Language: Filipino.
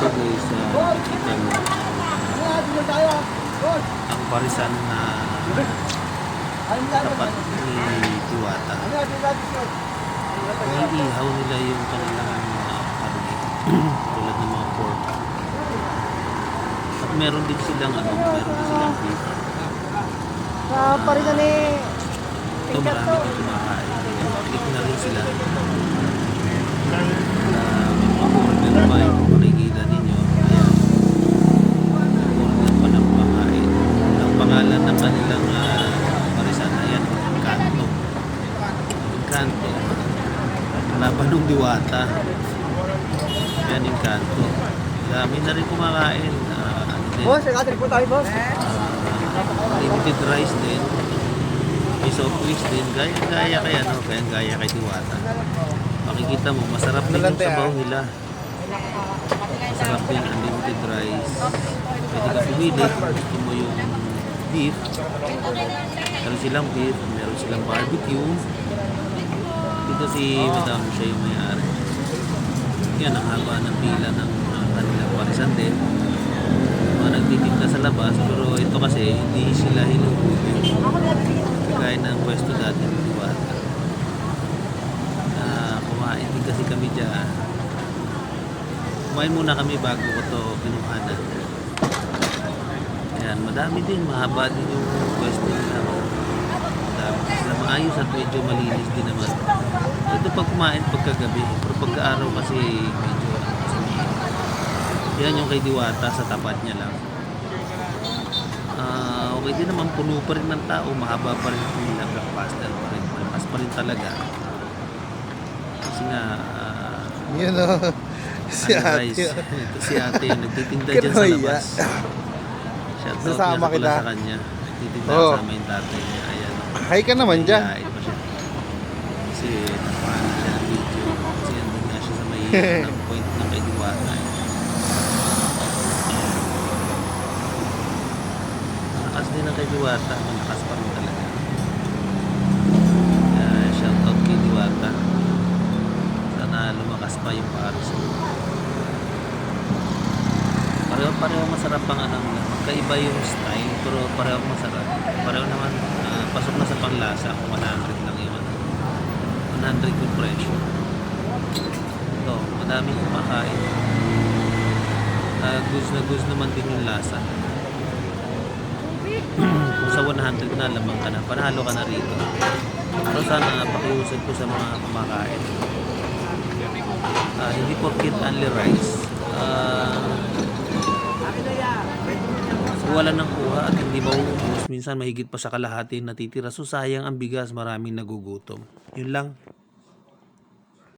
Ito guys, uh, kita mo. Ang parisan na tapat ni Diwata. Iniihaw nila yung kanilang mga karne. Tulad ng mga pork. At meron din silang ano, meron din silang beef. Sa parisan ni Ito marami din kumakain. Click na rin sila. Na may mga order pa yung makikita ninyo. Ayan. Order pa ng kumakain. Ang pangalan ng kanilang uh, parisan, ayan, Encanto. Encanto. Laban ng diwata. Ayan, Encanto. Dami na rin kumakain. Ah, ano din, Boss, nag-atrip po tayo, boss. ah, limited rice din. Soft drinks din. Gaya, gaya kay ano, kaya gaya kay Diwata. Makikita mo, masarap din yung sabaw nila. Masarap din, unlimited rice. Pwede ka pumili kung gusto mo yung beef. Meron silang beef, meron silang barbecue. Dito si Madam, siya yung may-ari. Yan, ang haba ng pila ng uh, kanilang parisan din. Mga nagtitinda sa labas, pero ito kasi hindi sila hinuhuli. Kagaya ng pwesto dati ng Diwata. Ah, kumain din kasi kami dyan. Kumain muna kami bago ko to kinuhanan. Ayan, madami din, mahaba din yung pwesto nila. Sila maayos at medyo malinis din naman. Ito pag kumain pagkagabi, pero pagka-araw kasi medyo ano, kasi yan yung kay Diwata sa tapat niya lang. Ah, okay din naman puno pa rin ng tao, mahaba pa rin yung ilang blockbuster pa rin. Malakas pa rin talaga. Kasi nga, ah, Yun o. Si ano, ate. guys, ito si ate, nagtitinda dyan sa labas. Shoutout Sasama nga pala kita. sa kanya. Nagtitinda Oo. kasama yung tatay niya. Hi ka naman dyan. Kayain pa siya. Kasi napaano siya ng video. Kasi andun nga siya sa may uh, ng point ng eh. Malakas din ang kay Diwata. Malakas pa rin talaga. Kaya shoutout kay Diwata. Sana lumakas pa yung Paris. Pareho-pareho masarap ang ano. Magkaiba yung style pero pareho masarap. Pareho naman pasok na sa panlasa kung 100 lang yun. 100 yung presyo. Ito, madami kumakain. Uh, goods na goods naman din yung lasa. kung sa 100 na lamang ka na, panalo ka na rito. Pero sana pakiusap ko sa mga kumakain. Ah, hindi porkit only rice. Ah, wala nang kuha at hindi mauubos. Minsan mahigit pa sa kalahati natitira. So sayang ang bigas, maraming nagugutom. Yun lang.